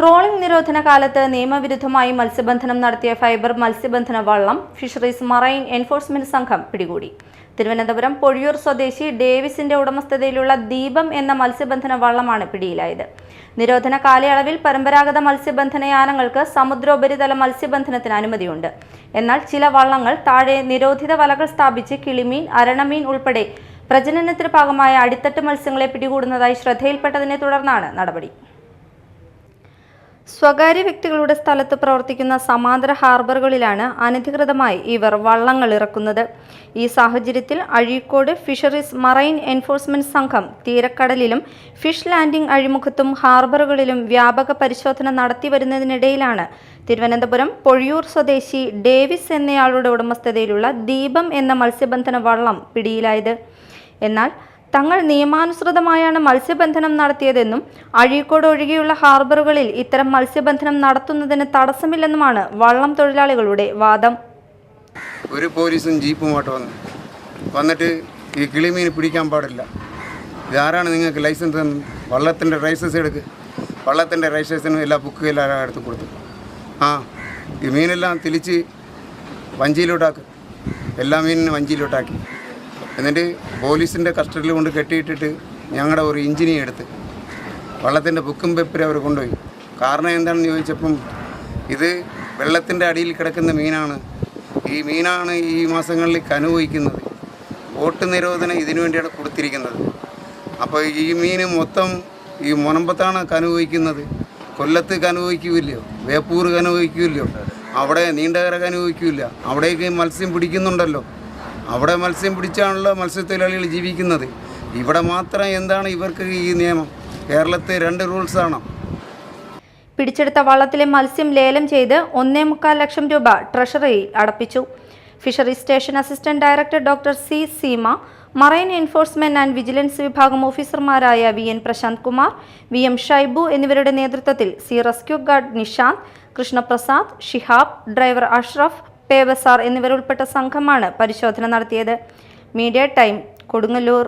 Trawling നിരോധന കാലത്ത് നിയമവിരുദ്ധമായി മത്സ്യബന്ധനം നടത്തിയ ഫൈബർ മത്സ്യബന്ധന വള്ളം ഫിഷറീസ് മറൈൻ എൻഫോഴ്സ്മെന്റ് സംഘം പിടികൂടി. തിരുവനന്തപുരം പൊഴിയൂർ സ്വദേശി ഡേവിസിന്റെ ഉടമസ്ഥതയിലുള്ള ദീപം എന്ന മത്സ്യബന്ധന വള്ളമാണ് പിടിയിലായത്. നിരോധന കാലയളവിൽ പരമ്പരാഗത മത്സ്യബന്ധന യാനങ്ങൾക്ക് സമുദ്രോപരിതല മത്സ്യബന്ധനത്തിന് അനുമതിയുണ്ട്. എന്നാൽ ചില വള്ളങ്ങൾ താഴെ നിരോധിത വലകൾ സ്ഥാപിച്ച് കിളിമീൻ അരണമീൻ ഉൾപ്പെടെ പ്രജനനത്തിന് ഭാഗമായ അടിത്തട്ട് മത്സ്യങ്ങളെ പിടികൂടുന്നതായി ശ്രദ്ധയിൽപ്പെട്ടതിനെ തുടർന്നാണ് നടപടി. സ്വകാര്യ വ്യക്തികളുടെ സ്ഥലത്ത് പ്രവർത്തിക്കുന്ന സമാന്തര ഹാർബറുകളിലാണ് അനധികൃതമായി ഇവർ വള്ളങ്ങൾ ഇറക്കുന്നത്. ഈ സാഹചര്യത്തിൽ അഴീക്കോട് ഫിഷറീസ് മറൈൻ എൻഫോഴ്സ്മെന്റ് സംഘം തീരക്കടലിലും ഫിഷ് ലാൻഡിംഗ് അഴിമുഖത്തും ഹാർബറുകളിലും വ്യാപക പരിശോധന നടത്തി വരുന്നതിനിടയിലാണ് തിരുവനന്തപുരം പൊഴിയൂർ സ്വദേശി ഡേവിസ് എന്നയാളുടെ ഉടമസ്ഥതയിലുള്ള ദീപം എന്ന മത്സ്യബന്ധന വള്ളം പിടിയിലായത്. എന്നാൽ തങ്ങൾ നിയമാനുസൃതമായാണ് മത്സ്യബന്ധനം നടത്തിയതെന്നും അഴീക്കോട് ഒഴികെയുള്ള ഹാർബറുകളിൽ ഇത്തരം മത്സ്യബന്ധനം നടത്തുന്നതിന് തടസ്സമില്ലെന്നുമാണ് വള്ളം തൊഴിലാളികളുടെ വാദം. ഒരു പോലീസും ജീപ്പുമായിട്ട് വന്നു. വന്നിട്ട് ഈ കിളിമീൻ പിടിക്കാൻ പാടില്ല. ഇതാരാണ് നിങ്ങൾക്ക് ലൈസൻസ് വള്ളത്തിന്റെ ലൈസൻസ് എടുക്ക്. വള്ളത്തിന്റെ രജിസ്ട്രേഷനും എല്ലാ ബുക്കും എല്ലാം എടുത്ത് കൊടുത്തു? ആ ഈ മീനെല്ലാം തിരിച്ച് വഞ്ചിയിലോട്ടാക്ക്. എല്ലാ മീനിനും വഞ്ചിയിലോട്ടാക്കി. എന്നിട്ട് പോലീസിന്റെ കസ്റ്റഡിയിൽ കൊണ്ട് കെട്ടിയിട്ടിട്ട് ഞങ്ങളുടെ ഒരു എഞ്ചിനീയർ എടുത്ത് വള്ളത്തിന്റെ ബുക്കും പേപ്പറും അവർ കൊണ്ടുപോയി. കാരണം എന്താണെന്ന് ചോദിച്ചപ്പം ഇത് വെള്ളത്തിന്റെ അടിയിൽ കിടക്കുന്ന മീനാണ്. ഈ മീനാണ് ഈ മാസങ്ങളിൽ കനുവഹിക്കുന്നത് വോട്ട് നിരോധനം ഇതിനു വേണ്ടിയാണ് കൊടുത്തിരിക്കുന്നത്. അപ്പോൾ ഈ മീൻ മൊത്തം ഈ മുനമ്പത്താണ് കനുവഹിക്കുന്നത് കൊല്ലത്ത് കനുവഹിക്കില്ലയോ വേപ്പൂർ കനുവഹിക്കില്ലയോ അവിടെ നീണ്ടകര കനുവഹിക്കില്ല അവിടേക്ക് മത്സ്യം പിടിക്കുന്നുണ്ടല്ലോ. അവിടെ മത്സ്യം പിടിച്ചാണല്ലോ മത്സ്യത്തൊഴിലാളികൾ ജീവിക്കുന്നത്. ഇവിടെ മാത്രം എന്താണ് ഇവർക്ക് ഈ നിയമം? കേരളത്തെ രണ്ട് റൂൾസാണ് പിടിച്ചെടുത്ത വള്ളത്തിലെ മത്സ്യം ലേലം ചെയ്ത് ഒന്നേ മുക്കാൽ ലക്ഷം രൂപ ട്രഷറിയിൽ അടപ്പിച്ചു. Fishery station assistant director doctor C Seema marine enforcement and vigilance വിഭാഗം ഓഫീസർമാരായ V N Prashanth Kumar V M Shaibu എന്നിവരുടെ നേതൃത്വത്തിൽ sea rescue guard Nishanth Krishnaprasad Shihab driver Ashraf Peybazar എന്നിവരുൾപ്പെട്ട സംഘമാണ് പരിശോധന നടത്തിയത്. Media time Kodungallur.